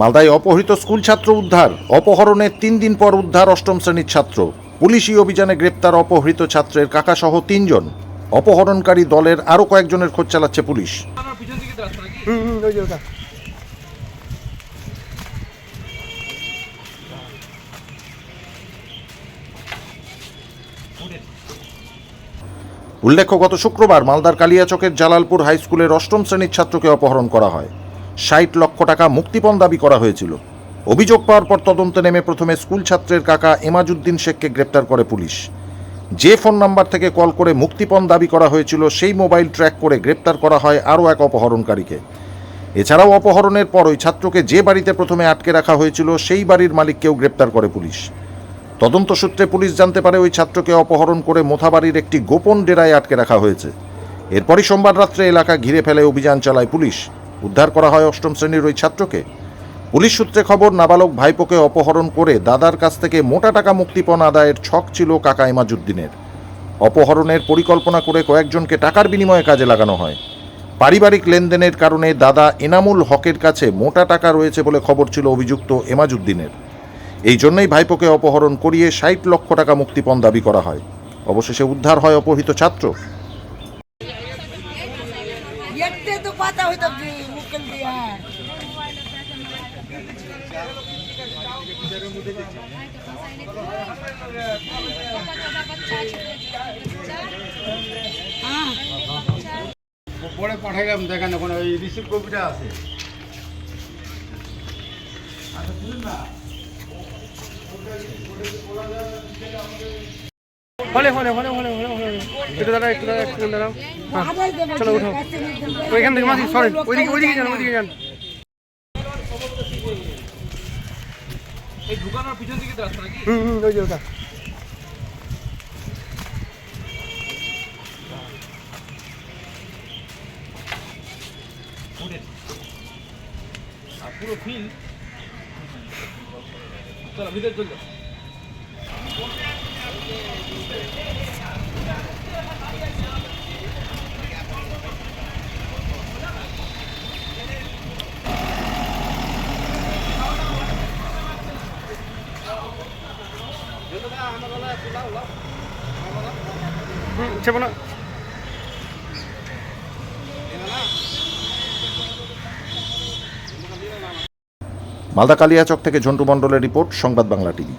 মালদায় অপহৃত স্কুল ছাত্র উদ্ধার অপহরণের তিন দিন পর উদ্ধার অষ্টম শ্রেণির ছাত্র। পুলিশি অভিযানে গ্রেপ্তার অপহৃত ছাত্রের কাকাসহ তিনজন। অপহরণকারী দলের আরও কয়েকজনের খোঁজ চালাচ্ছে পুলিশ। উল্লেখ্য, গত শুক্রবার মালদার কালিয়াচকের জালালপুর হাই স্কুলের অষ্টম শ্রেণির ছাত্রকে অপহরণ করা হয়। ষাট লক্ষ টাকা মুক্তিপণ দাবি করা হয়েছিল। অভিযোগ পাওয়ার পর তদন্তে নেমে প্রথমে স্কুল ছাত্রের কাকা এমাজুদ্দিন শেখকে গ্রেপ্তার করে পুলিশ। যে ফোন নাম্বার থেকে কল করে মুক্তিপণ দাবি করা হয়েছিল, সেই মোবাইল ট্র্যাক করে গ্রেপ্তার করা হয় আরও এক অপহরণকারীকে। এছাড়াও অপহরণের পর ওই ছাত্রকে যে বাড়িতে প্রথমে আটকে রাখা হয়েছিল, সেই বাড়ির মালিককেও গ্রেপ্তার করে পুলিশ। তদন্ত সূত্রে পুলিশ জানতে পারে ওই ছাত্রকে অপহরণ করে মোথাবাড়ির একটি গোপন ডেরায় আটকে রাখা হয়েছে। এরপরই সোমবার রাত্রে এলাকা ঘিরে ফেলে অভিযান চালায় পুলিশ। উদ্ধার করা হয় অষ্টম শ্রেণির ওই ছাত্রকে। পুলিশ সূত্রে খবর, নাবালক ভাইপোকে অপহরণ করে দাদার কাছ থেকে মোটা টাকা মুক্তিপণ আদায়ের ছক ছিল কাকা ইমাজুদ্দিনের। অপহরণের পরিকল্পনা করে কয়েকজনকে টাকার বিনিময়ে কাজে লাগানো হয়। পারিবারিক লেনদেনের কারণে দাদা এনামুল হকের কাছে মোটা টাকা রয়েছে বলে খবর ছিল অভিযুক্ত এমাজুদ্দিনের। এই জন্যই ভাইপোকে অপহরণ করিয়ে ষাট লক্ষ টাকা মুক্তিপণ দাবি করা হয়। অবশেষে উদ্ধার হয় অপহৃত ছাত্র। একটে তো পাতা হইতো কি, মুকেল দিয়া। পরে পাঠাইলাম, দেখেন ওখানে ওই রিসিভ কপিটা আছে। হলে হলে হলে হলে হলে হলে একটু দাঁড়া একটু দাঁড়া একটু দাঁড়াও। হ্যাঁ চলো উঠো। ওইখান থেকে মাসি সরেন ওইদিকে ওইদিকে যান ওইদিকে যান। ঢুকানোর পিছন দিকে রাস্তা নাকি হুম হুম, ওই যে ওটা। পুরো ফিল চলো। হুম মালদা কালিয়াচক থেকে ঝন্টু মণ্ডলের রিপোর্ট সংবাদ বাংলা টিভি।